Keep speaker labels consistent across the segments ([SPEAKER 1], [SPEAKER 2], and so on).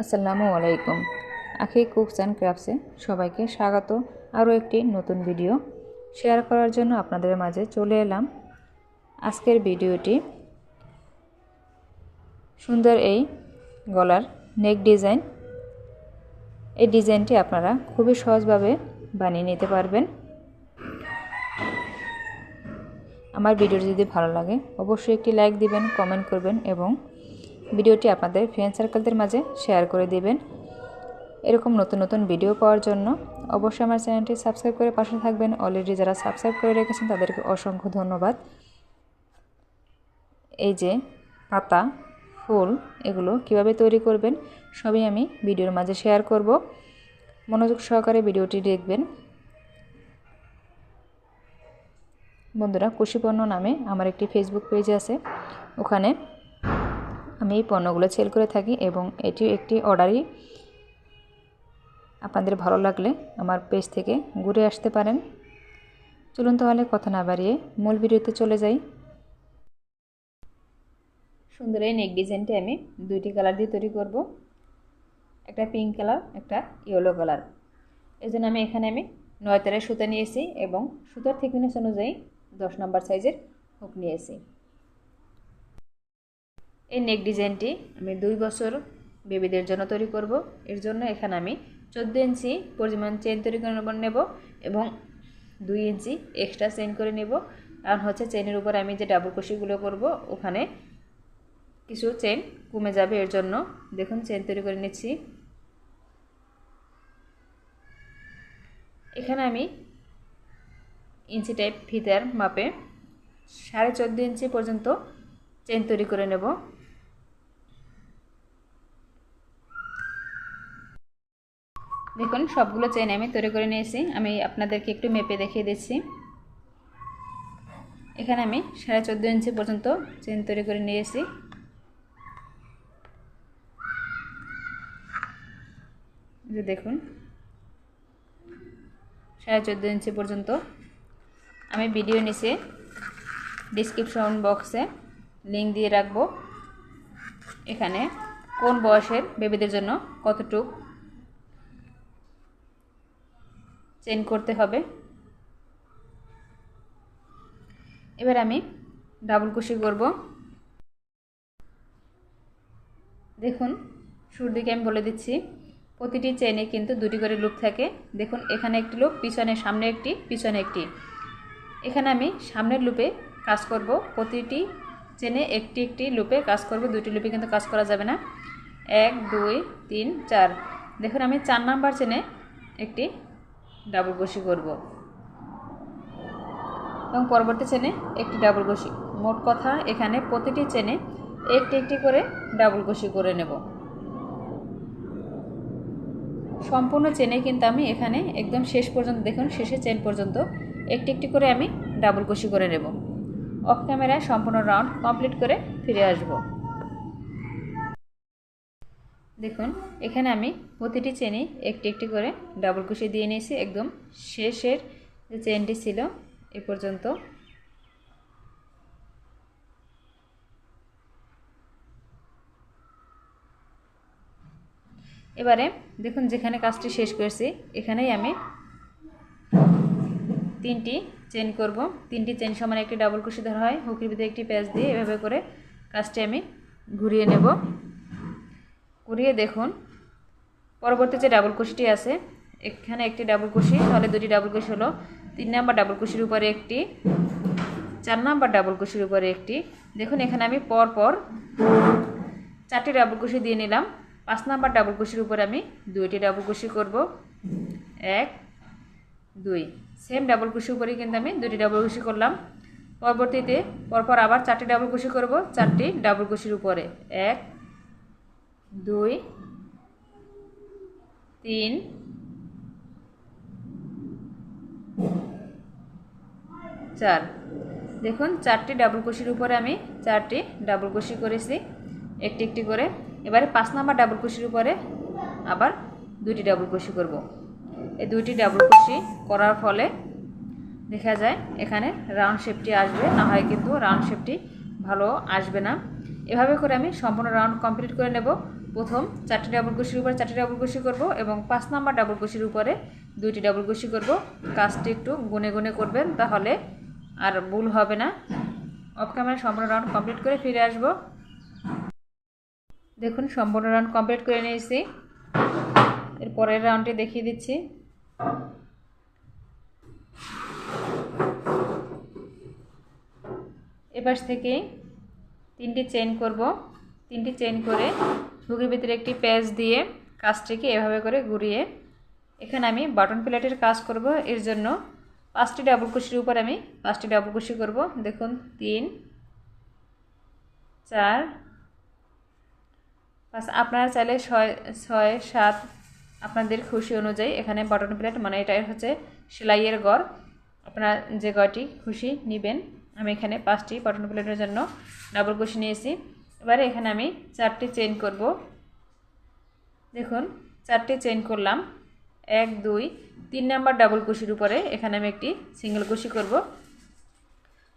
[SPEAKER 1] আসসালামু আলাইকুম। আখি কুকস অ্যান্ড ক্রাফটসে সবাইকে স্বাগত। আরও একটি নতুন ভিডিও শেয়ার করার জন্য আপনাদের মাঝে চলে এলাম। আজকের ভিডিওটি সুন্দর এই গলার নেক ডিজাইন। এই ডিজাইনটি আপনারা খুবই সহজভাবে বানিয়ে নিতে পারবেন। আমার ভিডিওটি যদি ভালো লাগে, অবশ্যই একটি লাইক দিবেন, কমেন্ট করবেন এবং ভিডিওটি আপনাদের ফ্রেন্ড সার্কেলদের মাঝে শেয়ার করে দিবেন। এরকম নতুন নতুন ভিডিও পাওয়ার জন্য অবশ্যই আমার চ্যানেলটি সাবস্ক্রাইব করে পাশে থাকবেন। অলরেডি যারা সাবস্ক্রাইব করে রেখেছেন, তাদেরকে অসংখ্য ধন্যবাদ। এই যে পাতা, ফুল, এগুলো কীভাবে তৈরি করবেন, সবই আমি ভিডিওর মাঝে শেয়ার করব। মনোযোগ সহকারে ভিডিওটি দেখবেন। বন্ধুরা কুশিপণ্য নামে আমার একটি ফেসবুক পেজ আছে। ওখানে আমি এই পণ্যগুলো সেল করে থাকি এবং এটি একটি অর্ডারই আপনাদের ভালো লাগলে আমার পেজ থেকে ঘুরে আসতে পারেন। চলুন তাহলে কথা না বাড়িয়ে মূল ভিডিওতে চলে যাই। সুন্দর এই নেক ডিজাইনটি আমি দুইটি কালার দিয়ে তৈরি করব। একটা পিঙ্ক কালার একটা ইয়েলো কালার এই জন্য আমি এখানে আমি নয় তারের সুতা নিয়েছি এবং সুতার থিকনেস অনুযায়ী দশ নম্বর সাইজের হুক নিয়েছি। এই নেক ডিজাইনটি আমি দুই বছর বেবিদের জন্য তৈরি করব। এর জন্য এখানে আমি চোদ্দ ইঞ্চি পরিমাণ চেন তৈরি করে নেব এবং দুই ইঞ্চি এক্সট্রা চেন করে নেব। কারণ হচ্ছে চেনের উপর আমি যে ডাবল কষিগুলো করব, ওখানে কিছু চেন কমে যাবে। এর জন্য দেখুন চেন তৈরি করে নিচ্ছি। এখানে আমি ইঞ্চি টাইপ ফিতার মাপে সাড়ে চোদ্দ ইঞ্চি পর্যন্ত চেন তৈরি করে নেব। দেখুন, সবগুলো চেন আমি তৈরি করে নিয়েছি। আমি আপনাদেরকে একটু মেপে দেখিয়ে দিচ্ছি। এখানে আমি সাড়ে চোদ্দ ইঞ্চি পর্যন্ত চেন তৈরি করে নিয়েছি। যে দেখুন, সাড়ে চোদ্দ ইঞ্চি পর্যন্ত। আমি ভিডিও নিচে ডিসক্রিপশন বক্সে লিঙ্ক দিয়ে রাখব। এখানে কোন বয়সের বেবিদের জন্য কতটুক চেন করতে হবে। এবার আমি ডাবল কুশি করব। দেখুন, শুরুর দিকে আমি বলে দিচ্ছি, প্রতিটি চেনে কিন্তু দুটি করে লুপ থাকে। দেখুন, এখানে একটি লুপ, পিছনে, সামনে একটি, পিছনে একটি। এখানে আমি সামনের লুপে কাজ করব। প্রতিটি চেনে একটি একটি লুপে কাজ করব। দুটি লুপে কিন্তু কাজ করা যাবে না। এক, দুই, তিন, চার। দেখুন, আমি চার নাম্বার চেনে একটি ডাবল ঘষি করব। এবং পরবর্তী চেনে একটি ডাবল ঘষি মোট কথা, এখানে প্রতিটি চেনে একটি একটি করে ডাবল ঘষি করে নেব। সম্পূর্ণ চেনে কিন্তু আমি এখানে একদম শেষ পর্যন্ত, দেখুন শেষে চেন পর্যন্ত একটি একটি করে আমি ডাবল কষি করে নেব। অফ ক্যামেরায় সম্পূর্ণ রাউন্ড কমপ্লিট করে ফিরে আসব। দেখুন, এখানে আমি প্রতিটি চেনে একটি একটি করে ডাবল কুশি দিয়ে নিয়েছি। একদম শেষের যে চেনটি ছিল, এ পর্যন্ত। এবারে দেখুন, যেখানে কাজটি শেষ করেছি, এখানেই আমি তিনটি চেন করব। তিনটি চেন সমান একটি ডাবল কুশি ধরা হয় হুকির ভিতরে একটি প্যাচ দিয়ে এভাবে করে কাজটি আমি ঘুরিয়ে নেব। ঘুরিয়ে দেখুন পরবর্তী যে ডাবল কুশিটি আছে এখানে একটি ডাবল কুশি তাহলে দুটি ডাবল কুশি হলো তিন নাম্বার ডাবল কুশির উপরে একটি চার নাম্বার ডাবল কুশির উপরে একটি দেখুন এখানে আমি পর পর চারটি ডাবল কুশি দিয়ে নিলাম পাঁচ নাম্বার ডাবল কুশির উপরে আমি দুইটি ডাবল কুশি করব এক দুই সেম ডাবল কুশি উপরেই কিন্তু আমি দুটি ডাবল কুশি করলাম পরবর্তীতে পরপর আবার চারটি ডাবল কুশি করব চারটি ডাবল কুশির উপরে এক দুই, তিন, চার। দেখুন, চারটি ডাবল কুশির উপরে আমি চারটি ডাবল কুশি করেছি, একটি একটি করে। এবারে পাঁচ নাম্বার ডাবল কুশির উপরে আবার দুইটি ডাবল কুশি করব। এই দুইটি ডাবল কুশি করার ফলে দেখা যায় এখানে রাউন্ড শেপটি আসবে, না হয় কিন্তু রাউন্ড শেপটি ভালো আসবে না। এভাবে করে আমি সম্পূর্ণ রাউন্ড কমপ্লিট করে নেব। প্রথম চারটি ডাবল কুশির উপরে চারটি ডাবল কুশি করব এবং পাঁচ নাম্বার ডাবল কুশির উপরে দুইটি ডাবল কুশি করব। কাজটি একটু গুনে গুনে করবেন তাহলে আর ভুল হবে না। অফ ক্যামেরা সম্পূর্ণ রাউন্ড কমপ্লিট করে ফিরে আসব। দেখুন, সম্পূর্ণ রাউন্ড কমপ্লিট করে নিয়েছি। এর পরের রাউন্ডটি দেখিয়ে দিচ্ছি। এপাশ থেকে তিনটি চেন করব। তিনটি চেন করে হুকের ভিতরে একটি প্যাচ দিয়ে কাজটিকে এভাবে করে ঘুরিয়ে এখানে আমি বাটন প্লেটের কাজ করব। এর জন্য পাঁচটি ডাবল কুশির উপর আমি পাঁচটি ডাবল কুশি করব। দেখুন, তিন, চার, পাঁচ। আপনারা চাইলে ছয় ছয়, সাত আপনাদের খুশি অনুযায়ী এখানে বাটন প্লেট মানে এটা হচ্ছে সেলাইয়ের গড়। আপনারা যে গড়টি খুশি নেবেন, আমি এখানে পাঁচটি বাটন প্লেটের জন্য ডাবল কুশি নিয়েছি। এবারে এখানে আমি চারটি চেন করব। দেখুন, চারটি চেন করলাম। এক, দুই, তিন নাম্বার ডাবল কুশির উপরে এখানে আমি একটি সিঙ্গেল কুশি করব।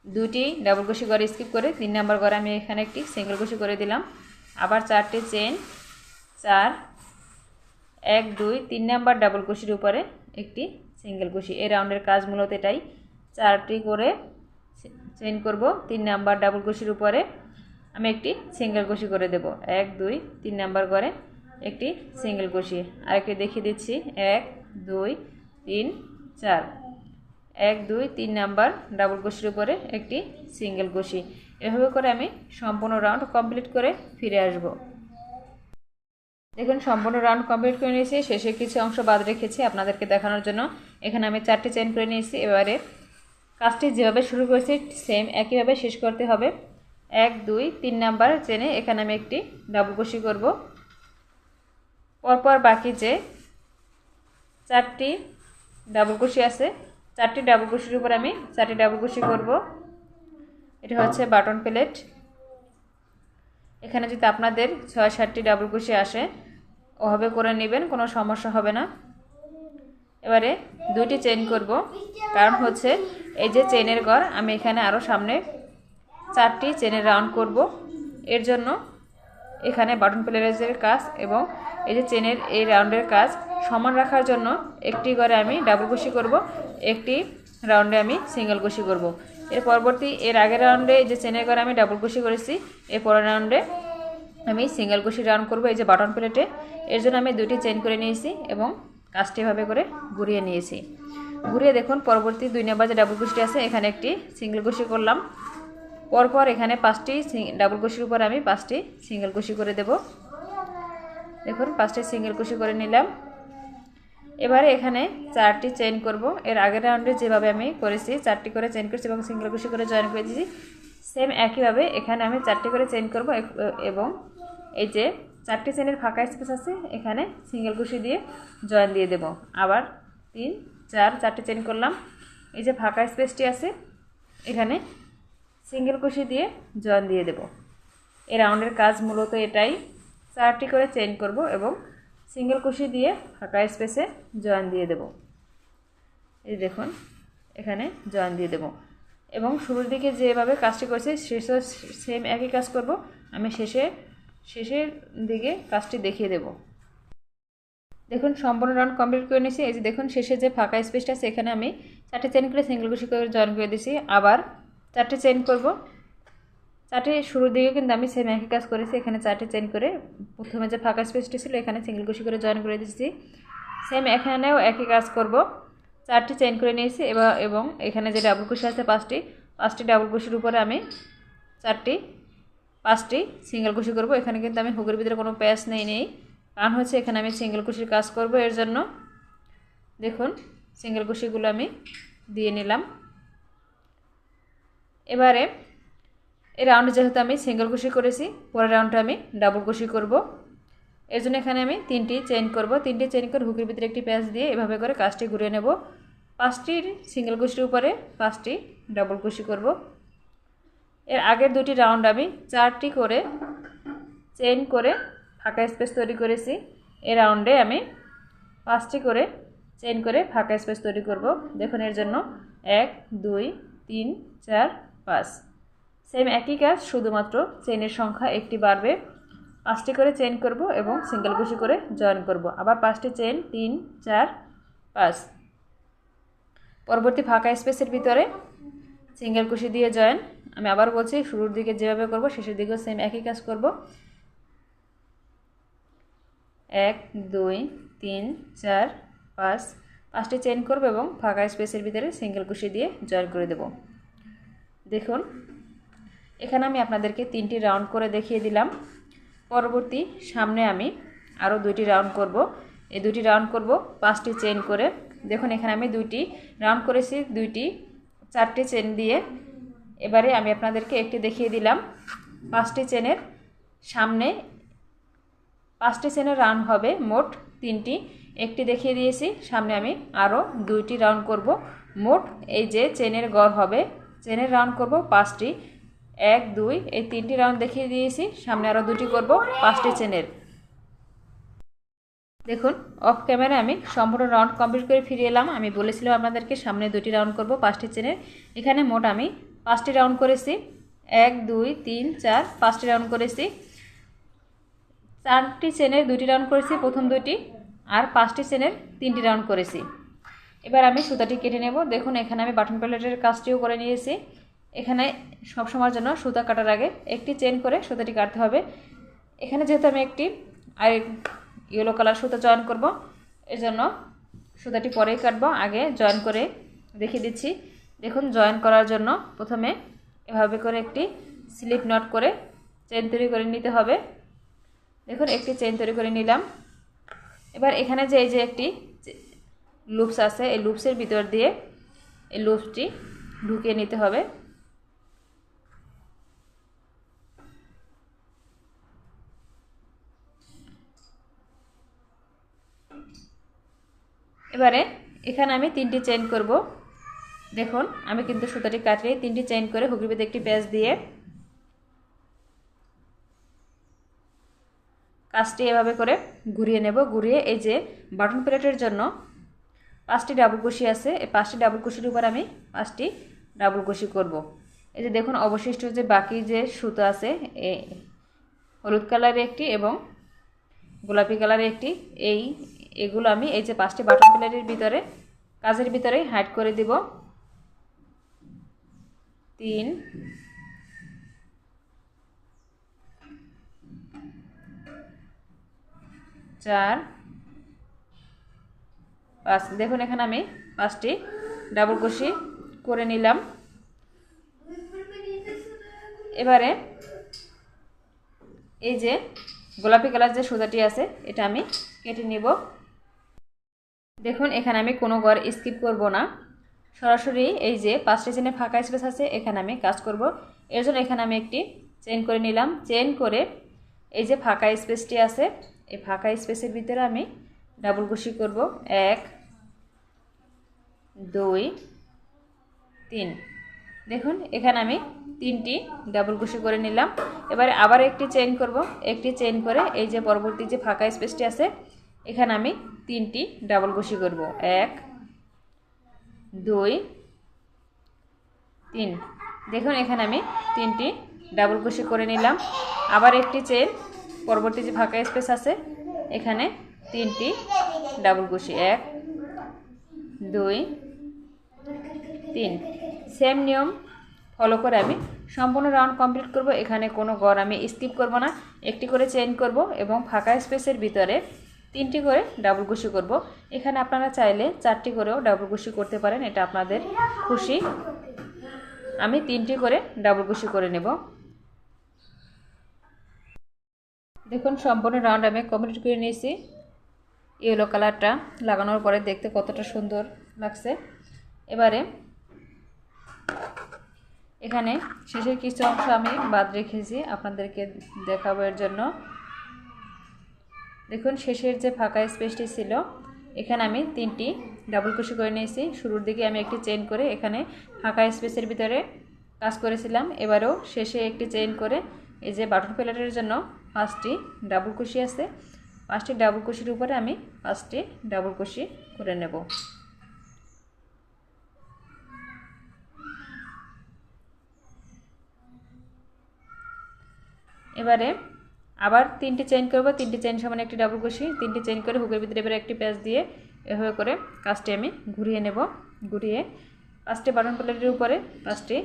[SPEAKER 1] দুটি ডাবল কুশি করে স্কিপ করে তিন নাম্বার ঘরে আমি এখানে একটি সিঙ্গেল কুশি করে দিলাম। আবার চারটি চেন চার, এক, দুই, তিন নাম্বার ডাবল কুশির উপরে একটি সিঙ্গেল কুশি। এই রাউন্ডের কাজ মূলত এটাই। চারটি করে চেন করব, তিন নাম্বার ডাবল কুশির উপরে আমি একটি সিঙ্গেল কুশি করে দেব। এক, দুই, তিন নাম্বার করে একটি সিঙ্গেল কুশি আরেকটি দেখিয়ে দিচ্ছি। এক, দুই, তিন, চার। এক, দুই, তিন নাম্বার ডাবল কুশির উপরে একটি সিঙ্গেল কুশি এভাবে করে আমি সম্পূর্ণ রাউন্ড কমপ্লিট করে ফিরে আসব। দেখুন, সম্পূর্ণ রাউন্ড কমপ্লিট করে নিয়েছি। শেষে কিছু অংশ বাদ রেখেছি আপনাদেরকে দেখানোর জন্য। এখানে আমি চারটি চেন করে নিয়েছি। এবারে কাজটি যেভাবে শুরু করেছি সেম একইভাবে শেষ করতে হবে। এক, দুই, তিন নাম্বার চেনে এখানে আমি একটি ডাবল কুশি করব। পরপর বাকি যে চারটি ডাবল আছে, চারটি ডাবল কুশির উপর আমি চারটি ডাবল করব। এটা হচ্ছে বাটন প্লেট। এখানে যদি আপনাদের ছয়, সাতটি ডাবল কুশি আসে, ওভাবে করে নেবেন, কোনো সমস্যা হবে না। এবারে দুইটি চেন করব। কারণ হচ্ছে এই যে চেনের ঘর আমি এখানে আরও সামনে চারটি চেনের রাউন্ড করব। এর জন্য এখানে বাটন প্লেয়ারের কাজ এবং এই যে চেনের এই রাউন্ডের কাজ সমান রাখার জন্য একটি ঘরে আমি ডাবল কুশি করব, একটি রাউন্ডে আমি সিঙ্গেল কুশি করব। এর পরবর্তী এর আগের রাউন্ডে যে চেনের ঘরে আমি ডাবল কুশি করেছি, এর পরের রাউন্ডে আমি সিঙ্গেল কুশি রাউন্ড করব এই যে বাটন প্লেটে। এর জন্য আমি দুটি চেন করে নিয়েছি এবং কাজটি এভাবে করে ঘুরিয়ে নিয়েছি। ঘুরিয়ে দেখুন, পরবর্তী দুই নাম্বার যে ডাবল কুশিটি আছে, এখানে একটি সিঙ্গেল কুশি করলাম। পরপর এখানে পাঁচটি ডাবল কুশির উপর আমি পাঁচটি সিঙ্গেল কুশি করে দেব। দেখুন, পাঁচটি সিঙ্গেল কুশি করে নিলাম। এবারে এখানে চারটি চেন করব। এর আগের রাউন্ডে যেভাবে আমি করেছি, চারটি করে চেন করেছি এবং সিঙ্গেল কুশি করে জয়েন করে দিয়েছি সেম একইভাবে এখানে আমি চারটি করে চেন করব এবং এই যে চারটি চেনের ফাঁকা স্পেস আছে, এখানে সিঙ্গেল কুশি দিয়ে জয়েন দিয়ে দেব। আবার তিন, চার, চারটি চেন করলাম। এই যে ফাঁকা স্পেসটি আছে, এখানে সিঙ্গেল কুশি দিয়ে জয়েন দিয়ে দেব। এ রাউন্ডের কাজ মূলত এটাই। চারটি করে চেন করব এবং সিঙ্গেল কুশি দিয়ে ফাঁকা স্পেসে জয়েন দিয়ে দেব। এই দেখুন, এখানে জয়েন দিয়ে দেব। এবং শুরুর দিকে যেভাবে কাজটি করেছি, শেষে সেম একই কাজ করব। আমি শেষে, শেষের দিকে কাজটি দেখিয়ে দেব। দেখুন, সম্পূর্ণ রাউন্ড কমপ্লিট করে নিয়েছি। এই যে দেখুন, শেষে যে ফাঁকা স্পেসটা আছে, এখানে আমি চারটে চেন করে সিঙ্গেল কুশি করে জয়েন করে দিয়েছি। আবার চারটে চেন করব। চারটে শুরুর দিকে কিন্তু আমি সেম একই কাজ করেছি। এখানে চারটে চেন করে প্রথমে যে ফাঁকা স্পেসটি ছিল, এখানে সিঙ্গেল কুশি করে জয়েন করে দিয়েছি। সেম এখানেও একই কাজ করব। চারটি চেন করে নিয়েছি এবার এবং এখানে যে ডাবল কুশি আছে পাঁচটি পাঁচটি ডাবল কুশির উপরে আমি চারটি, পাঁচটি সিঙ্গেল কুশি করব। এখানে কিন্তু আমি হুকের ভিতরে কোনো প্যাচ নেই নেই। কারণ হচ্ছে এখানে আমি সিঙ্গেল কুশির কাজ করব। এর জন্য দেখুন সিঙ্গেল কুশিগুলো আমি দিয়ে নিলাম। এবারে এই রাউন্ডে যেহেতু আমি সিঙ্গেল কুশি করেছি, পরের রাউন্ডে আমি ডাবল কুশি করব। এর জন্য এখানে আমি তিনটি চেন করব। তিনটি চেন করে হুকের ভিতরে একটি প্যাচ দিয়ে এভাবে করে কাজটি ঘুরিয়ে নেব। পাঁচটির সিঙ্গেল কুশির উপরে, পাঁচটি ডাবল কুশি করব। এর আগের দুটি রাউন্ড আমি চারটি করে চেন করে ফাঁকা স্পেস তৈরি করেছি। এ রাউন্ডে আমি পাঁচটি করে চেন করে ফাঁকা স্পেস তৈরি করব। দেখুন এর জন্য এক, দুই, তিন, চার পাঁচ সেম একই কাজ, শুধুমাত্র চেনের সংখ্যা একটি বাড়বে। পাঁচটি করে চেন করব এবং সিঙ্গেল কুশি করে জয়েন করব। আবার পাঁচটি চেন তিন, চার, পাঁচ। পরবর্তী ফাঁকা স্পেসের ভিতরে সিঙ্গেল কুশি দিয়ে জয়েন আমি আবার বলছি, শুরুর দিকে যেভাবে করব, শেষের দিকেও সেম একই কাজ করব। এক, দুই, তিন, চার, পাঁচ। পাঁচটি চেন করব এবং ফাঁকা স্পেসের ভিতরে সিঙ্গেল কুশি দিয়ে জয়েন করে দেব। দেখুন, এখানে আমি আপনাদেরকে তিনটি রাউন্ড করে দেখিয়ে দিলাম। পরবর্তী সামনে আমি আরও দুইটি রাউন্ড করব। এই দুটি রাউন্ড করব পাঁচটি চেন করে। দেখুন, এখানে আমি দুইটি রাউন্ড করেছি, দুইটি, চারটি চেন দিয়ে। এবারে আমি আপনাদেরকে একটি দেখিয়ে দিলাম। পাঁচটি চেনের সামনে, পাঁচটি চেনের রাউন্ড হবে মোট তিনটি। একটি দেখিয়ে দিয়েছি, সামনে আমি আরও দুইটি রাউন্ড করব। মোট এই যে চেনের গড় হবে চেনের রাউন্ড করব, পাঁচটি। এক, দুই, এই তিনটি রাউন্ড দেখিয়ে দিয়েছি, সামনে আরও দুটি করব, পাঁচটি চেনের। দেখুন অফ ক্যামেরা আমি সম্পূর্ণ রাউন্ড কমপ্লিট করে ফিরে এলাম। আমি বলেছিলাম আপনাদেরকে, সামনে দুটি রাউন্ড করব, পাঁচটি চেনের। এখানে মোট আমি পাঁচটি রাউন্ড করেছি। এক, দুই, তিন, চার, পাঁচটি রাউন্ড করেছি। চারটি চেনের দুটি রাউন্ড করেছি, প্রথম দুটি আর পাঁচটি চেনের তিনটি রাউন্ড করেছি। এবার আমি সুতাটি কেটে নেব। দেখুন, এখানে আমি বাটন প্লেটের কাজটিও করে নিয়েছি। এখানে সব সময়ের জন্য সুতা কাটার আগে একটি চেন করে সুতাটি কাটতে হবে। এখানে যেহেতু আমি একটি আর ইয়েলো কালার সুতা জয়েন করব এর জন্য সুতাটি পরেই কাটবো। আগে জয়েন করে দেখিয়ে দিচ্ছি। দেখুন জয়েন করার জন্য প্রথমে এভাবে করে একটি স্লিপ নট করে চেন তৈরি করে নিতে হবে। দেখুন, একটি চেন তৈরি করে নিলাম। এবার এখানে যে, এই যে একটি লুপস আছে, এই লুপসের ভিতর দিয়ে এই লুপসটি ঢুকিয়ে নিতে হবে। এবারে এখানে আমি তিনটি চেন করব। দেখুন, আমি কিন্তু সুতাটি কাটিয়ে তিনটি চেন করে ভিতরে একটি প্যাচ দিয়ে কাজটি এভাবে করে ঘুরিয়ে নেব। ঘুরিয়ে এই যে বাটন প্লেটের জন্য পাঁচটি ডাবল কুশি আছে, এই পাঁচটি ডাবল কুশির উপর আমি পাঁচটি ডাবল কুশি করব। এই যে দেখুন, অবশিষ্ট যে বাকি যে সুতো আছে, এ হলুদ কালারের একটি এবং গোলাপি কালারের একটি, এই এগুলো আমি এই যে পাঁচটি বাটন প্লেটের ভিতরে, কাজের ভিতরে হাইড করে দিব তিন, চার পাঁচ দেখুন এখানে আমি পাঁচটি ডাবল কুশি করে নিলাম। এবারে এই যে গোলাপি কালার যে সুতাটি আছে, এটা আমি কেটে নিব। দেখুন, এখানে আমি কোনো ঘর স্কিপ করব না। সরাসরি এই যে পাঁচটি চেনে ফাঁকা স্পেস আছে, এখানে আমি কাজ করব। এর জন্য এখানে আমি একটি চেন করে নিলাম। চেন করে এই যে ফাঁকা স্পেসটি আছে, এই ফাঁকা স্পেসের ভিতরে আমি ডাবল কুশি করব। এক, দুই, তিন। দেখুন, এখানে আমি তিনটি ডাবল কুশি করে নিলাম। এবারে আবার একটি চেইন করব। একটি চেইন করে এই যে পরবর্তী যে ফাঁকা স্পেসটি আছে, এখানে আমি তিনটি ডাবল কুশি করব। এক, দুই, তিন। দেখুন, এখানে আমি তিনটি ডাবল কুশি করে নিলাম। আবার একটি চেন পরবর্তী যে ফাঁকা স্পেস আছে, এখানে তিনটি, ডাবল কুশি এক, দুই, তিন। সেম নিয়ম ফলো করে আমি সম্পূর্ণ রাউন্ড কমপ্লিট করব। এখানে কোনো গড় আমি স্কিপ করব না। একটি করে চেন করব এবং ফাঁকা স্পেসের ভিতরে তিনটি করে ডাবল কুশি করব। এখানে আপনারা চাইলে চারটি করেও ডাবল কুশি করতে পারেন। এটা আপনাদের খুশি। আমি তিনটি করে ডাবল কুশি করে নেব। দেখুন, সম্পূর্ণ রাউন্ড আমি কমপ্লিট করে নিয়েছি। ইয়েলো কালারটা লাগানোর পরে দেখতে কতটা সুন্দর লাগছে। এবারে এখানে শেষের কিছু অংশ আমি বাদ রেখেছি, আপনাদেরকে দেখাবো এর জন্য। দেখুন, শেষের যে ফাঁকা স্পেসটি ছিল, এখানে আমি তিনটি ডাবল কুশি করে নিয়েছি। শুরুর দিকে আমি একটি চেন করে এখানে ফাঁকা স্পেসের ভিতরে কাজ করেছিলাম। এবারেও শেষে একটি চেন করে এই যে বাটন প্লেটের জন্য পাঁচটি ডাবল কুশি আছে। পাঁচটি ডাবল কুশির উপরে আমি পাঁচটি ডাবল কুশি করে নেব। এবারে আবার তিনটি চেইন করব, তিনটি চেইন সমান একটি ডাবল কুশি তিনটি চেইন করে হুকের ভিতরে এবারে একটি প্যাচ দিয়ে এভাবে করে কাজটি আমি ঘুরিয়ে নেব, ঘুরিয়ে পাঁচটি বাটন প্লেটের উপরে পাঁচটি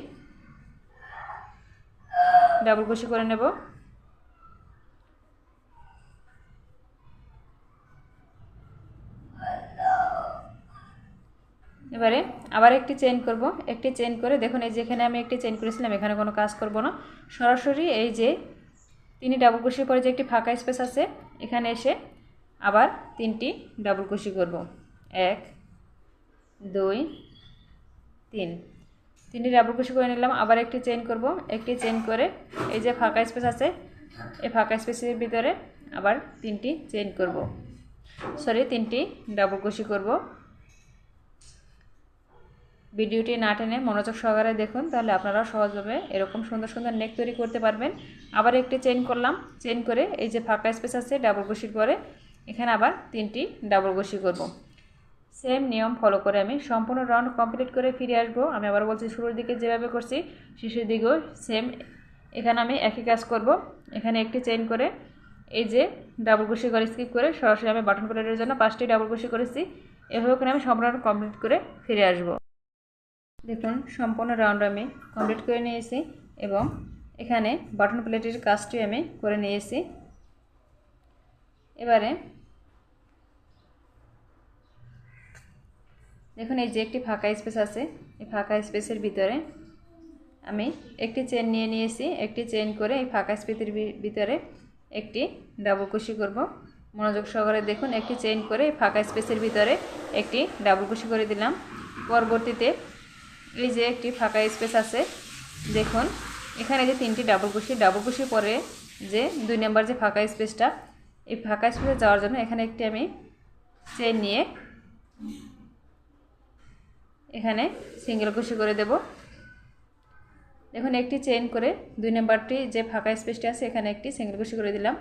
[SPEAKER 1] ডাবল কুশি করে নেব। এবারে আবার একটি চেইন করব। একটি চেইন করে দেখুন, এই যেখানে আমি একটি চেইন করেছিলাম, এখানে কোনো কাজ করব না। সরাসরি এই যে তিনি ডাবল কুশির পরে যে একটি ফাঁকা স্পেস আছে, এখানে এসে আবার তিনটি ডাবল কুশি করব। এক, দুই, তিন। তিনটি ডাবল কুশি করে নিলাম, আবার একটি চেইন করব। একটি চেইন করে এই যে ফাঁকা স্পেস আছে, এই ফাঁকা স্পেসের ভিতরে আবার তিনটি চেইন করব। সরি তিনটি ডাবল কুশি করব। ভিডিওটি না টেনে মনোযোগ সহকারে দেখুন, তাহলে আপনারাও সহজভাবে এরকম সুন্দর সুন্দর নেক তৈরি করতে পারবেন। আবার একটি চেইন করলাম। চেইন করে এই যে ফাঁকা স্পেস আছে, ডাবল কুশির পরে এখানে আবার তিনটি ডাবল কুশি করব। সেম নিয়ম ফলো করে আমি সম্পূর্ণ রাউন্ড কমপ্লিট করে ফিরে আসব। আমি আবার বলছি, শুরুর দিকে যেভাবে করছি, শেষের দিকেও সেম। এখানে আমি একই কাজ করব। এখানে একটি চেইন করে এই যে ডাবল কুশি করে, স্কিপ করে সরাসরি আমি বাটন প্লেটের জন্য পাঁচটি ডাবল কুশি করেছি। এভাবে করে আমি সম্পূর্ণ কমপ্লিট করে ফিরে আসব। দেখুন, সম্পূর্ণ রাউন্ড আমি কমপ্লিট করে নিয়েছি এবং এখানে বাটন প্লেটের কাজটি আমি করে নিয়েছি। এবারে দেখুন, এই যে একটি ফাঁকা স্পেস আছে, এই ফাঁকা স্পেসের ভিতরে আমি একটি চেন নিয়ে নিয়েছি, একটি চেন করে এই ফাঁকা স্পেসের ভিতরে একটি ডাবল কুশি করব। মনোযোগ সহকারে দেখুন, একটি চেন করে ফাঁকা স্পেসের ভিতরে একটি ডাবল কুশি করে দিলাম। পরবর্তীতে এই যে একটি ফাঁকা স্পেস আছে, দেখুন, এখানে যে তিনটি ডাবল কুশি ডাবল কুশি পরে যে দুই নম্বর যে ফাঁকা স্পেসটা, এই ফাঁকা স্পেসে যাওয়ার জন্য এখানে একটি আমি চেন নিয়ে এখানে সিঙ্গেল কুশি করে দেব। দেখুন, একটি চেন করে দুই নাম্বারটি যে ফাঁকা স্পেসটি আছে, এখানে একটি সিঙ্গেল কুশি করে দিলাম।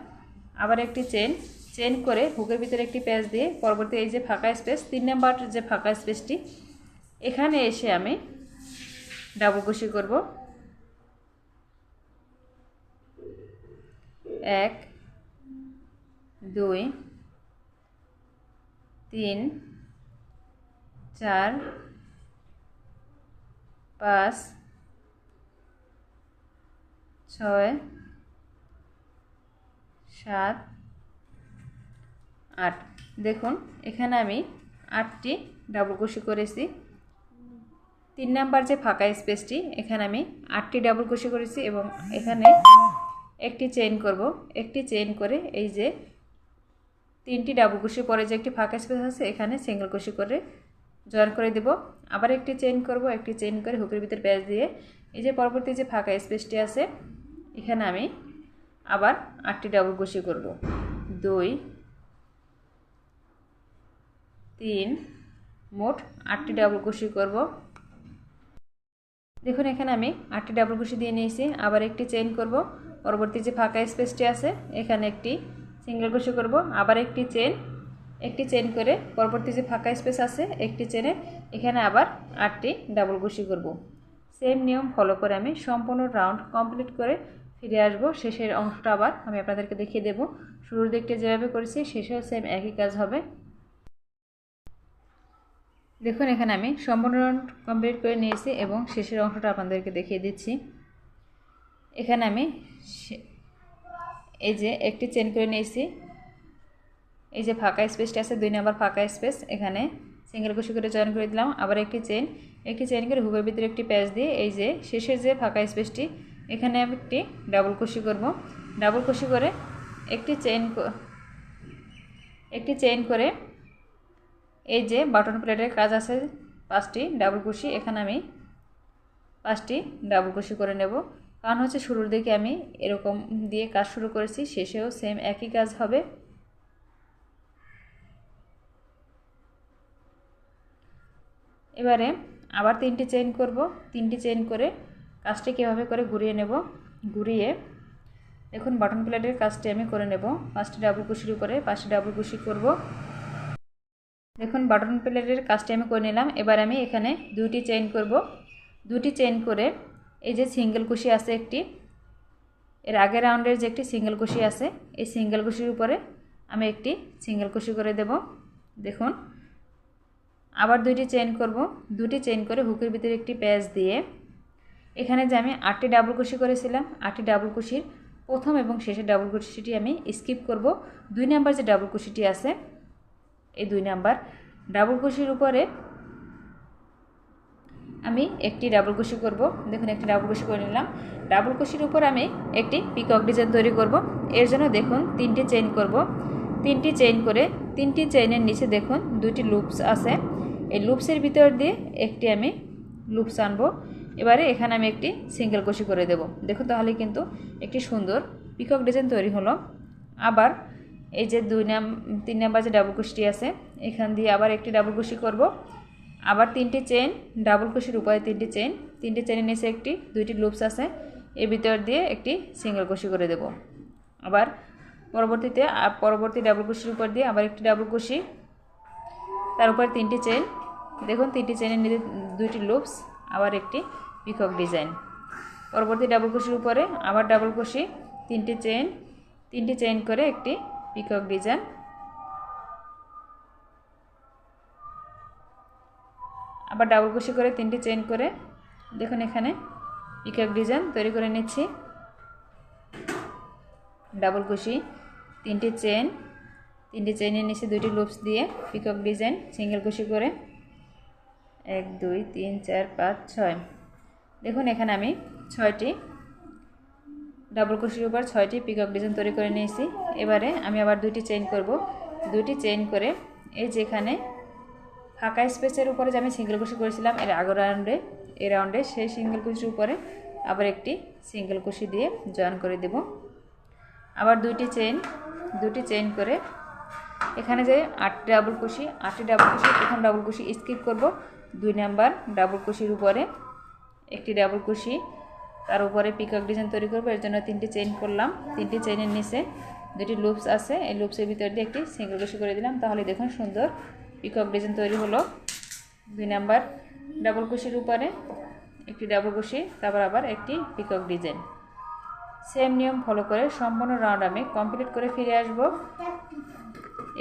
[SPEAKER 1] আবার একটি চেন চেন করে হুকের ভিতরে একটি প্যাচ দিয়ে পরবর্তী এই যে ফাঁকা স্পেস, তিন নম্বর যে ফাঁকা স্পেসটি, এখানে এসে আমি ডাবল কুশি করব। এক, দুই, তিন, চার, পাঁচ, ছয়, সাত, আট। দেখুন, এখানে আমি আটটি ডাবল কুশি করেছি। তিন নাম্বার যে ফাঁকা স্পেসটি, এখানে আমি আটটি ডাবল কুশি করেছি এবং এখানে একটি চেইন করব। একটি চেইন করে এই যে তিনটি ডাবল কুশি পরে যে একটি ফাঁকা স্পেস আছে, এখানে সিঙ্গেল কুশি করে জয়েন করে দেব। আবার একটি চেইন করব, একটি চেইন করে হুকের ভিতরে প্যাচ দিয়ে এই যে পরবর্তী যে ফাঁকা স্পেসটি আছে, এখানে আমি আবার আটটি ডাবল কুশি করব। দুই, তিন, মোট আটটি ডাবল কুশি করব। দেখুন, এখানে আমি আটটি ডাবল কুশি দিয়ে নিয়েছি। আবার একটি চেইন করব। পরবর্তী যে ফাঁকা স্পেসটি আছে, এখানে একটি সিঙ্গেল কুশি করব। আবার একটি চেন একটি চেন করে পরবর্তী যে ফাঁকা স্পেস আছে, একটি চেনে এখানে আবার আটটি ডাবল কুশি করব। সেম নিয়ম ফলো করে আমি সম্পূর্ণ রাউন্ড কমপ্লিট করে ফিরে আসব। শেষের অংশটা আবার আমি আপনাদেরকে দেখিয়ে দেব। শুরুর দিকটা যেভাবে করেছি, শেষেও সেম একই কাজ হবে। দেখুন, এখানে আমি সম্পূর্ণ রাউন্ড কমপ্লিট করে নিয়েছি এবং শেষের অংশটা আপনাদেরকে দেখিয়ে দিচ্ছি। এখানে আমি এই যে একটি চেন করে নিয়েছি। এই যে ফাঁকা স্পেসটা আছে, দুই নম্বর ফাঁকা স্পেস এখানে সিঙ্গেল কুশি করে জয়েন করে দিলাম। আবার একটি চেন একটি চেন করে হুকের ভিতরে একটি প্যাচ দিয়ে এই যে শেষের যে ফাঁকা স্পেসটি এখানে আমি একটি ডাবল কুশি করব। ডাবল কুশি করে একটি চেন একটি চেন করে এই যে বাটন প্লেটের কাজ আছে পাঁচটি ডাবল কুশি এখানে আমি পাঁচটি ডাবল কুশি করে নেব। কারণ হচ্ছে শুরুর দিকে আমি এরকম দিয়ে কাজ শুরু করেছি, শেষেও সেম একই কাজ হবে। এবারে আবার তিনটি চেইন করব। তিনটি চেইন করে কাজটি কীভাবে করে ঘুরিয়ে নেব? ঘুরিয়ে দেখুন বাটন প্লেটের কাজটি আমি করে নেব। পাঁচটি ডাবল কুশির উপরে পাঁচটি ডাবল কুশি করব। দেখুন বাটন প্লেটের কাজটি আমি করে নিলাম। এবার আমি এখানে দুইটি চেইন করব। দুটি চেইন করে এই যে সিঙ্গেল কুশি আছে একটি, এর আগের রাউন্ডের যে একটি সিঙ্গেল কুশি আছে, এই সিঙ্গেল কুশির উপরে আমি একটি সিঙ্গেল কুশি করে দেব। দেখুন, আবার দুইটি চেইন করব। দুটি চেইন করে হুকের ভিতরে একটি প্যাচ দিয়ে এখানে যে আমি আটটি ডাবল কুশি করেছিলাম, আটটি ডাবল কুশির প্রথম এবং শেষের ডাবল কুশিটি আমি স্কিপ করব। দুই নাম্বার যে ডাবল কুশিটি আছে এই দুই নাম্বার। ডাবল কুশির উপরে আমি একটি ডাবল কুশি করব। দেখুন, একটি ডাবল কুশি করে নিলাম। ডাবল কুশির উপর আমি একটি পিকক ডিজাইন তৈরি করব। এর জন্য দেখুন, তিনটি চেইন করব। তিনটি চেইন করে তিনটি চেইনের নিচে দেখুন দুটি লুপস আছে। এই লুপসের ভিতর দিয়ে একটি আমি লুপস আনব। এবারে এখানে আমি একটি সিঙ্গেল কুশি করে দেব। দেখুন, তাহলে কিন্তু একটি সুন্দর পিকক ডিজাইন তৈরি হলো। আবার এই যে দুই নাম, তিন নাম্বার যে ডাবল কুশিটি আছে, এখান দিয়ে আবার একটি ডাবল কুশি করব। আবার তিনটি চেন ডাবল কুশির উপরে তিনটি চেন তিনটি চেনের নিচে একটি, দুইটি লুপস আছে, এর ভিতর দিয়ে একটি সিঙ্গেল কুশি করে দেব। আবার পরবর্তীতে পরবর্তী ডাবল কুশির উপর দিয়ে আবার একটি ডাবল কুশি, তার উপর তিনটি চেন দেখুন, তিনটি চেনের নিচে দুইটি লুপস, আবার একটি পিকক ডিজাইন। পরবর্তী ডাবল কুশির উপরে আবার ডাবল কুশি, তিনটি চেন তিনটি চেন করে একটি পিকক ডিজাইন আবার ডাবল কুশি করে তিনটি চেন করে দেখুন এখানে পিকক ডিজাইন তৈরি করে নিচ্ছি। ডাবল কুশি তিনটি চেন তিনটি চেনের নিচে দুইটি লুপস দিয়ে পিকক ডিজাইন সিঙ্গেল কুশি করে। এক, দুই, তিন, চার, পাঁচ, ছয়। দেখুন এখানে আমি ছয়টি ডাবল কুশির উপর ছয়টি পিকক ডিজাইন তৈরি করে নিয়েছি। এবারে আমি আবার দুইটি চেইন করব। দুটি চেইন করে এই যেখানে ফাঁকা স্পেসের উপরে যে আমি সিঙ্গেল কুশি করেছিলাম, এর আগের রাউন্ডে এ রাউন্ডে সেই সিঙ্গেল কুশির উপরে আবার একটি সিঙ্গেল কুশি দিয়ে জয়েন করে দেব। আবার দুইটি চেইন দুটি চেইন করে এখানে যে আটটি ডাবল কুশি আটটি ডাবল কুশি প্রথম ডাবল কুশি স্কিপ করব। দুই নাম্বার ডাবল কুশির উপরে একটি ডাবল কুশি তার উপরে পিকক ডিজাইন তৈরি করব, এর জন্য তিনটি চেইন করলাম। তিনটি চেইনের নিচে দুটি লুপস আছে। এই লুপসের ভিতর দিয়ে একটি সিঙ্গেল কুশি করে দিলাম। তাহলে দেখুন সুন্দর পিকক ডিজাইন তৈরি হলো। দুই নাম্বার ডাবল কুশির উপরে একটি ডাবল কুশি তারপর আবার একটি পিকক ডিজাইন সেম নিয়ম ফলো করে সম্পূর্ণ রাউন্ড আমি কমপ্লিট করে ফিরে আসব।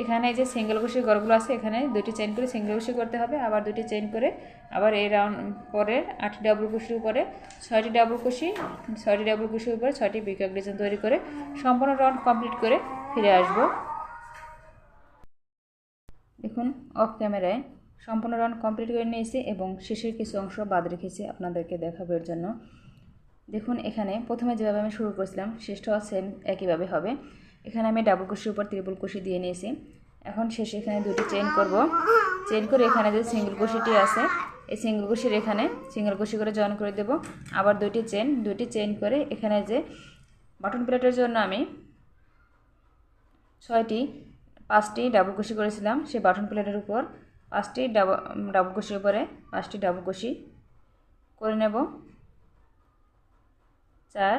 [SPEAKER 1] এখানে যে সিঙ্গেল কুশি গড়গুলো আছে, এখানে দুটি চেন করে সিঙ্গেল কুশি করতে হবে, আবার দুটি চেন করে আবার এই রাউন্ড পরের আটটি ডাবল কুশির উপরে, ছয়টি ডাবল কুশি ছয়টি ডাবল কুশির উপরে ছয়টি পিকক ডিজাইন তৈরি করে সম্পূর্ণ রাউন্ড কমপ্লিট করে ফিরে আসব। দেখুন অফ ক্যামেরায় সম্পূর্ণ রাউন্ড কমপ্লিট করে নিয়েছি এবং শেষের কিছু অংশ বাদ রেখেছি আপনাদেরকে দেখাবার জন্য। দেখুন, এখানে প্রথমে যেভাবে আমি শুরু করেছিলাম, শেষটাও সেম একইভাবে হবে। এখানে আমি ডাবল কুশির উপর ত্রিপুল কুশি দিয়ে নিয়েছি। এখন শেষে এখানে দুটি চেন করব। চেন করে এখানে যে সিঙ্গেল কুশিটি আছে, এই সিঙ্গেল কুশির এখানে সিঙ্গেল কুশি করে জয়েন করে দেব। আবার দুটি চেন দুটি চেন করে এখানে যে বাটন প্লেটের জন্য আমি ছয়টি, পাঁচটি ডাবল কুশি করেছিলাম সেই বাটন প্লেটের উপর। পাঁচটি ডাবল ডাবল কুশির উপরে পাঁচটি ডাবল কুশি করে নেব। চার,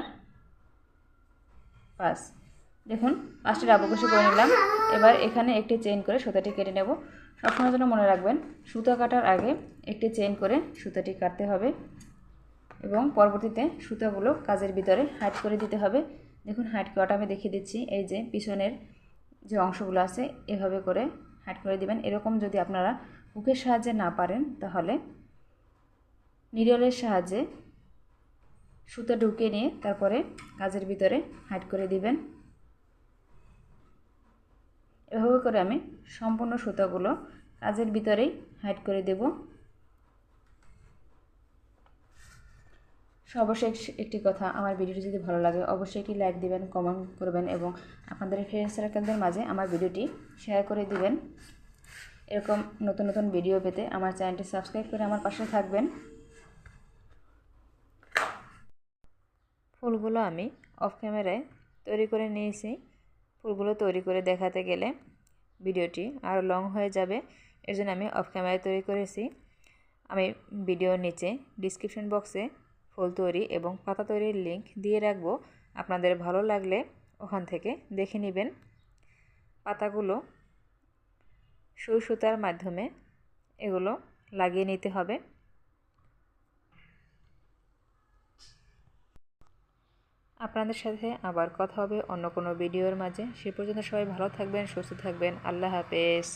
[SPEAKER 1] পাঁচ। দেখুন পাঁচটি ডাবল করে নিলাম। এবার এখানে একটি চেইন করে সুতাটি কেটে নেব। সবসময় জন্য মনে রাখবেন, সুতা কাটার আগে একটি চেইন করে সুতাটি কাটতে হবে এবং পরবর্তীতে সুতাগুলো কাজের ভিতরে হাইট করে দিতে হবে। দেখুন হাইট করাটা আমি দেখিয়ে দিচ্ছি। এই যে পিছনের যে অংশগুলো আছে, এভাবে করে হাইট করে দিবেন। এরকম যদি আপনারা হুকের সাহায্যে না পারেন, তাহলে নিরলের সাহায্যে সুতো ঢুকিয়ে নিয়ে তারপরে কাজের ভিতরে হাইট করে দিবেন। এভাবে করে আমি সম্পূর্ণ সুতাগুলো কাজের ভিতরেই হাইট করে দেব। সর্বশেষ একটি কথা আমার ভিডিওটি যদি ভালো লাগে, অবশ্যই একটি লাইক দিবেন কমেন্ট করবেন এবং আপনাদের ফ্রেন্ড সার্কেলদের মাঝে আমার ভিডিওটি শেয়ার করে দিবেন। এরকম নতুন নতুন ভিডিও পেতে আমার চ্যানেলটি সাবস্ক্রাইব করে আমার পাশে থাকবেন। ফুলগুলো আমি অফ ক্যামেরায় তৈরি করে নিয়েছি। ফুলগুলো তৈরি করে দেখাতে গেলে ভিডিওটি আরও লং হয়ে যাবে এর জন্য আমি অফ ক্যামেরায় তৈরি করেছি। আমি ভিডিওর নিচে ডিসক্রিপশন বক্সে ফুল তৈরি এবং পাতা তৈরির লিংক দিয়ে রাখব। আপনাদের ভালো লাগলে ওখান থেকে দেখে নেবেন। পাতাগুলো সুই সুতার মাধ্যমে এগুলো লাগিয়ে নিতে হবে। আপনাদের সাথে আবার কথা হবে অন্য কোনো ভিডিওর মাঝে। সে পর্যন্ত সবাই ভালো থাকবেন, সুস্থ থাকবেন। আল্লাহ হাফেজ।